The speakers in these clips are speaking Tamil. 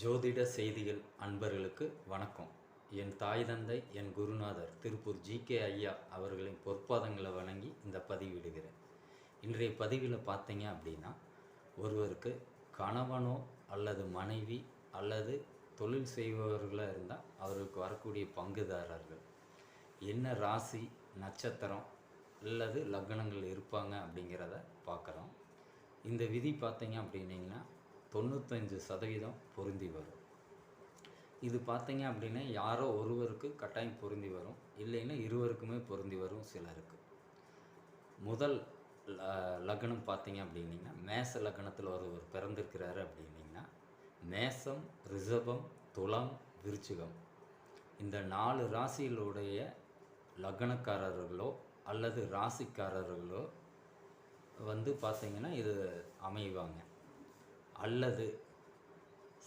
ஜோதிட செய்திகள் அன்பர்களுக்கு வணக்கம். என் தாய் தந்தை என் குருநாதர் திருப்பூர் ஜி. கே. ஐயா அவர்களின் பொற்பாதங்களை வணங்கி இந்த பதிவிடுகிறேன் இன்றைய பதிவில் பார்த்தீங்க அப்படின்னா ஒருவருக்கு கணவனோ அல்லது மனைவி அல்லது தொழில் செய்பவர்களாக இருந்தால் அவருக்கு வரக்கூடிய பங்குதாரர்கள். என்ன ராசி நட்சத்திரம் அல்லது லக்னங்கள் இருப்பாங்க அப்படிங்கிறத பார்க்குறோம். இந்த விதி பார்த்தீங்க அப்படின்னிங்கன்னா தொண்ணூத்தஞ்சு சதவீதம் பொருந்தி வரும். இது பார்த்தீங்க அப்படின்னா யாரோ ஒருவருக்கு கட்டாயம் பொருந்தி வரும். இல்லைன்னா இருவருக்குமே பொருந்தி வரும் சிலருக்கு. முதல் லக்னம் பார்த்தீங்க அப்படின்னிங்கன்னா மேச லக்னத்தில் ஒருவர் பிறந்திருக்கிறாரு அப்படின்னீங்கன்னா மேசம் ரிஷபம் துளம் விருச்சிகம். இந்த நாலு ராசிகளுடைய லக்னக்காரர்களோ அல்லது ராசிக்காரர்களோ வந்து பார்த்தீங்கன்னா இது அமைவாங்க. அல்லது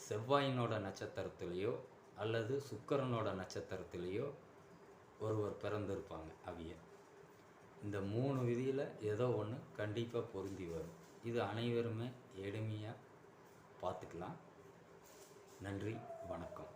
செவ்வாயினோட நட்சத்திரத்திலேயோ அல்லது சுக்கரனோட நட்சத்திரத்திலேயோ ஒருவர் பிறந்திருப்பாங்க அவிய இந்த மூணு விதியில் ஏதோ ஒன்று கண்டிப்பாக பொருந்தி வரும். இது அனைவருமே எளிமையாக பார்த்துக்கலாம். நன்றி வணக்கம்.